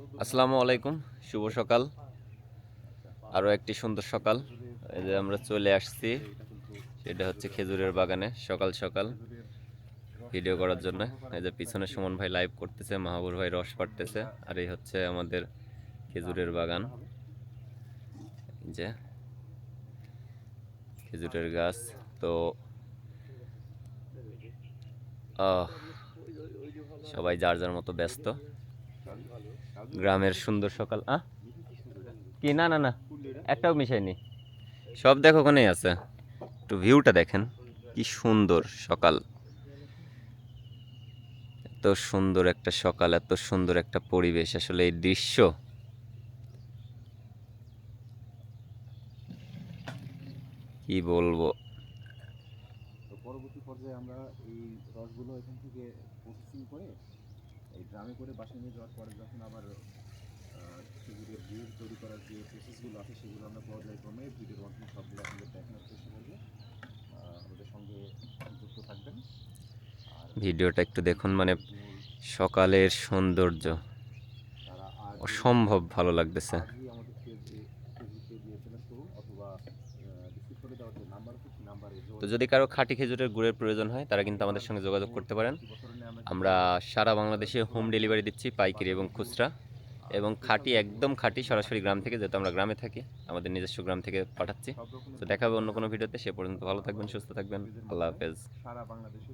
আসসালামু আলাইকুম, শুভ সকাল। আরও একটি সুন্দর সকাল। এই যে আমরা চলে আসছি সেটা হচ্ছে খেজুরের বাগানে, সকাল সকাল। ভিডিও করার জন্য। এই যে পিছনে সুমন ভাই লাইভ করতেছে, মাহবুর ভাই রস পাড়তেছে, আর এই হচ্ছে আমাদের খেজুরের বাগান। যে খেজুরের গাছ, তো সবাই যার যার মতো ব্যস্ত। গ্রামের সুন্দর সকাল আ কি? না না না। একটাও মিশাইনি সব দেখো ওখানেই আছে। একটু ভিউটা দেখেন কি সুন্দর সকাল। এত সুন্দর একটা সকাল এত সুন্দর একটা পরিবেশ আসলে এই দৃশ্য। কি বলব? পরবর্তী পর্যায়ে আমরা এই রসগুলো এখান থেকে প্রসেসিং করে এই ড্রামে করে বাসায় নিয়ে যাওয়ার পরে যখন আবার খেজুরের গুড় তৈরি করার যে প্রসেসগুলো আছে সেগুলো আমরা পর্যায়ক্রমে ভিডিওর মাধ্যমে সবগুলো আপনাদের দেখানোর চেষ্টা করব আমাদের সঙ্গে যুক্ত থাকবেন। ভিডিওটা একটু দেখুন মানে সকালের সৌন্দর্য। অসম্ভব ভালো লাগতেছে। অথবা তো যদি কারও খাঁটি খেজুরের গুড়ের প্রয়োজন হয় তারা কিন্তু আমাদের সঙ্গে যোগাযোগ করতে পারেন। আমরা সারা বাংলাদেশে হোম ডেলিভারি দিচ্ছি পাইকারি এবং খুচরা। এবং খাঁটি একদম খাঁটি সরাসরি গ্রাম থেকে যেহেতু আমরা গ্রামে থাকি আমাদের নিজস্ব গ্রাম থেকে পাঠাচ্ছি। তো দেখাবে অন্য কোনো ভিডিওতে। সে পর্যন্ত ভালো থাকবেন সুস্থ থাকবেন। আল্লাহ হাফেজ। সারা বাংলাদেশে